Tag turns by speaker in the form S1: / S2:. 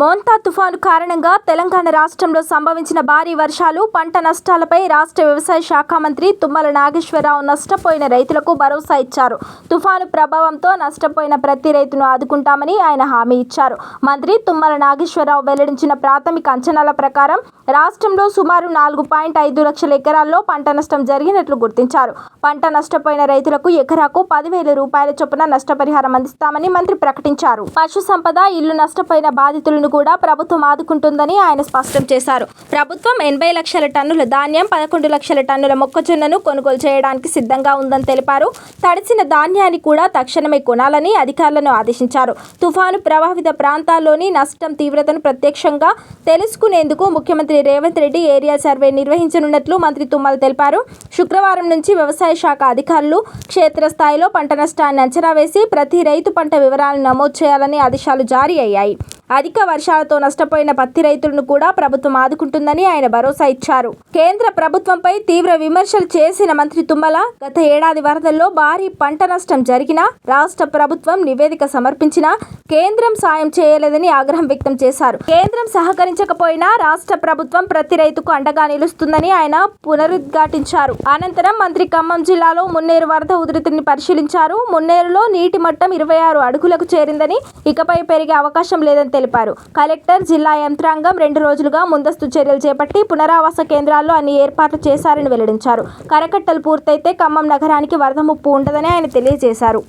S1: మోంతా తుఫాను కారణంగా తెలంగాణ రాష్ట్రంలో సంభవించిన భారీ వర్షాలు పంట నష్టాలపై రాష్ట్ర వ్యవసాయ శాఖ మంత్రి తుమ్మల నాగేశ్వరరావు నష్టపోయిన రైతులకు భరోసా ఇచ్చారు. తుఫాను ప్రభావంతో నష్టపోయిన ప్రతి రైతును ఆదుకుంటామని ఆయన హామీ ఇచ్చారు. మంత్రి తుమ్మల నాగేశ్వరరావు వెల్లడించిన ప్రాథమిక అంచనాల ప్రకారం రాష్ట్రంలో సుమారు నాలుగు పాయింట్ ఐదు లక్షల ఎకరాల్లో పంట నష్టం జరిగినట్లు గుర్తించారు. పంట నష్టపోయిన రైతులకు ఎకరాకు పదివేల రూపాయల చొప్పున నష్టపరిహారం అందిస్తామని మంత్రి ప్రకటించారు. పశు సంపద ఇల్లు నష్టపోయిన బాధితులను కూడా ప్రభుత్వం ఆదుకుంటుందని ఆయన స్పష్టం చేశారు. ప్రభుత్వం ఎనభై లక్షల టన్నుల ధాన్యం పదకొండు లక్షల టన్నుల మొక్కజొన్నను కొనుగోలు చేయడానికి సిద్ధంగా ఉందని తెలిపారు. తడిసిన ధాన్యాన్ని కూడా తక్షణమే కొనాలని అధికారులను ఆదేశించారు. తుఫాను ప్రభావిత ప్రాంతాల్లోని నష్టం తీవ్రతను ప్రత్యక్షంగా తెలుసుకునేందుకు ముఖ్యమంత్రి రేవంత్ రెడ్డి ఏరియా సర్వే నిర్వహించనున్నట్లు మంత్రి తుమ్మల తెలిపారు. శుక్రవారం నుంచి వ్యవసాయ శాఖ అధికారులు క్షేత్రస్థాయిలో పంట నష్టాన్ని అంచనా వేసి ప్రతి రైతు పంట వివరాలను నమోదు చేయాలని ఆదేశాలు జారీ అయ్యాయి. అధిక వర్షాలతో నష్టపోయిన పత్తి రైతులను కూడా ప్రభుత్వం ఆదుకుంటుందని ఆయన భరోసా ఇచ్చారు. కేంద్ర ప్రభుత్వంపై తీవ్ర విమర్శలు చేసిన మంత్రి తుమ్మల గత ఏడాది వరదల్లో భారీ పంట నష్టం జరిగినా రాష్ట్ర ప్రభుత్వం నివేదిక సమర్పించినా కేంద్రం సాయం చేయలేదని ఆగ్రహం వ్యక్తం చేశారు. కేంద్రం సహకరించకపోయినా రాష్ట్ర ప్రభుత్వం ప్రతి రైతుకు అండగా నిలుస్తుందని ఆయన పునరుద్ఘాటించారు. అనంతరం మంత్రి ఖమ్మం జిల్లాలో మున్నేరు వరద ఉధృతిని పరిశీలించారు. మున్నేరులో నీటి మట్టం ఇరవై ఆరు అడుగులకు చేరిందని ఇకపై పెరిగే అవకాశం లేదని తెలిపారు. కలెక్టర్ జిల్లా యంత్రాంగం రెండు రోజులుగా ముందస్తు చర్యలు చేపట్టి పునరావాస కేంద్రాల్లో అన్ని ఏర్పాట్లు చేశారని వెల్లడించారు. కరకట్టలు పూర్తయితే ఖమ్మం నగరానికి వరద ముప్పు ఉండదని ఆయన తెలియజేశారు.